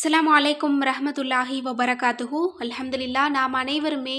அஸ்லாம் அலைக்கும் ரஹமத்துல்லாஹி வபரகாத்துஹு. அல்ஹம்துலில்லா நாம் அனைவருமே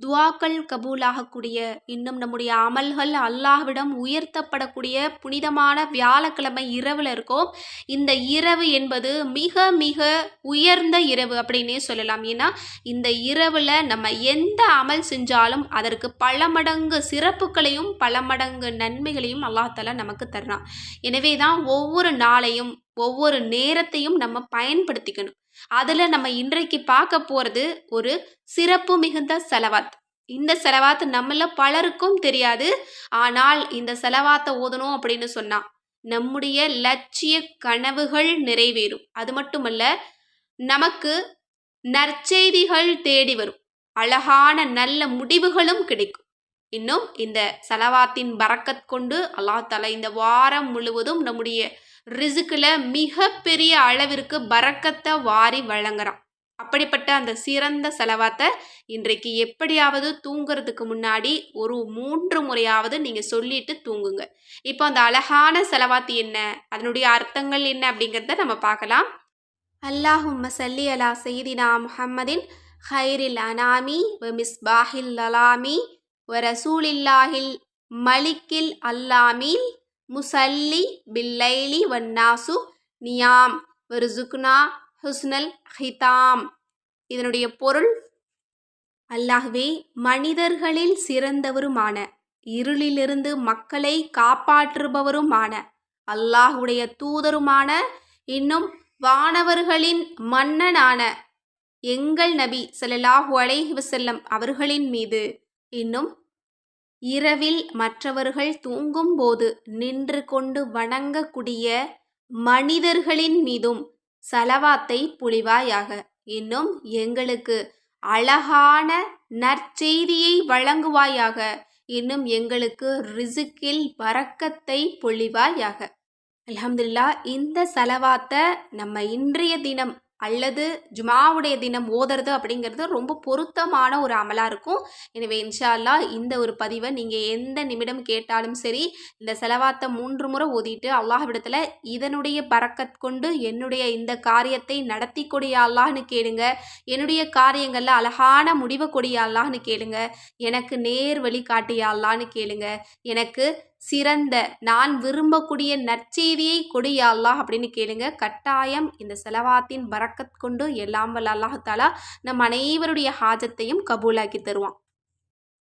துவாக்கள் கபூலாகக்கூடிய இன்னும் நம்முடைய அமல்கள் அல்லாஹ்விடம் உயர்த்தப்படக்கூடிய புனிதமான வியாழக்கிழமை இரவில் இருக்கோம். இந்த இரவு என்பது மிக மிக உயர்ந்த இரவு அப்படின்னே சொல்லலாம். ஏன்னா இந்த இரவில் நம்ம எந்த அமல் செஞ்சாலும் அதற்கு பல மடங்கு சிறப்புகளையும் பல மடங்கு நன்மைகளையும் அல்லாஹால நமக்கு தர்றான். எனவே தான் ஒவ்வொரு நாளையும் ஒவ்வொரு நேரத்தையும் நம்ம பயன்படுத்திக்கணும். அதில் நம்ம இன்றைக்கு பார்க்க போகிறது ஒரு சிறப்பு மிகுந்த செலவாத். இந்த செலவாத்து நம்மள பலருக்கும் தெரியாது. ஆனால் இந்த செலவாத்தை ஓதணும் அப்படின்னு சொன்னா நம்முடைய லட்சிய கனவுகள் நிறைவேறும். அது மட்டுமல்ல நமக்கு நற்செய்திகள் தேடி வரும். அழகான நல்ல முடிவுகளும் கிடைக்கும். இன்னும் இந்த செலவாத்தின் பறக்கத் கொண்டு அல்லா தலா இந்த வாரம் முழுவதும் நம்முடைய ரிசுக்கில் மிகப்பெரிய அளவிற்கு பறக்கத்தை வாரி வழங்குறான். அப்படிப்பட்ட அந்த சிறந்த செலவாத்தை இன்றைக்கு எப்படியாவது தூங்குறதுக்கு முன்னாடி ஒரு மூன்று முறையாவது நீங்கள் சொல்லிட்டு தூங்குங்க. இப்போ அந்த அழகான செலவாத்து என்ன? அதனுடைய அர்த்தங்கள் என்ன அப்படிங்கிறத நம்ம பார்க்கலாம். அல்லாஹும் சல்லி அலா செய்தினா முஹம்மதின் ஹைரில் அனாமி வ மிஸ்பாஹில் அலாமி வ ரசூலில்லாஹில் மலிக்கில் அல்லாமீல் முசல்லி பில்லைலி வன்னாசு நியாம். வருசுக்னா ஹுஸ்னல் ஹிதாம். இதனுடைய பொருள் அல்லாஹ்வே மனிதர்களில் சிறந்தவருமான இருளிலிருந்து மக்களை காப்பாற்றுபவருமான அல்லாஹுடைய தூதருமான இன்னும் வானவர்களின் மன்னனான எங்கள் நபி ஸல்லல்லாஹு அலைஹி வசல்லம் அவர்களின் மீது இன்னும் இரவில் மற்றவர்கள் தூங்கும்போது நின்று கொண்டு வணங்கக்கூடிய மனிதர்களின் மீதும் சலவாத்தை புலிவாயாக. இன்னும் எங்களுக்கு அழகான நற்செய்தியை வழங்குவாயாக. இன்னும் எங்களுக்கு ரிசுக்கில் பறக்கத்தை பொழிவாயாக அலமதுல்லா இந்த செலவாத்தை நம்ம இன்றைய தினம் அல்லது ஜுமாவுடைய தினம் ஓதுறது அப்படிங்கிறது ரொம்ப பொருத்தமான ஒரு அமலாக இருக்கும். எனவே இன்ஷால்லா அல்லாஹ் இந்த ஒரு பதிவை நீங்கள் எந்த நிமிடம் கேட்டாலும் சரி இந்த செலவாத்தை மூன்று முறை ஓதிட்டு அல்லாஹ்விடத்தில் இதனுடைய பறக்கத் கொண்டு என்னுடைய இந்த காரியத்தை நடத்தி கொடியா அல்லாஹ்னு கேளுங்க. என்னுடைய காரியங்களில் அழகான முடிவை கொடியா அல்லாஹ்னு கேளுங்க. எனக்கு நேர் வழி காட்டியா கேளுங்க. எனக்கு சிறந்த நான் விரும்பக்கூடிய நற்செய்தியை கொடியா அல்லாஹ் அப்படின்னு கேளுங்க. கட்டாயம் இந்த செலவாத்தின் பறக்கத் கொண்டு எல்லாம் வல்ல அல்லாஹாலா நம் அனைவருடைய ஹாஜத்தையும் கபூலாக்கி தருவான்.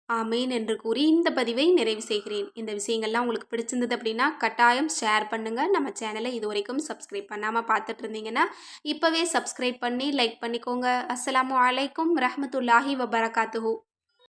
ஆமீன் என்று கூறி இந்த பதிவை நிறைவு செய்கிறேன். இந்த விஷயங்கள்லாம் உங்களுக்கு பிடிச்சிருந்தது அப்படின்னா கட்டாயம் ஷேர் பண்ணுங்கள் நம்ம சேனலை இது வரைக்கும் சப்ஸ்கிரைப் பண்ணாமல் பார்த்துட்டு இருந்தீங்கன்னா இப்போவே சப்ஸ்கிரைப் பண்ணி லைக் பண்ணிக்கோங்க. அஸ்லாம் அலைக்கும் ரஹமத்துல்லாஹி வபரகாத்துஹூ.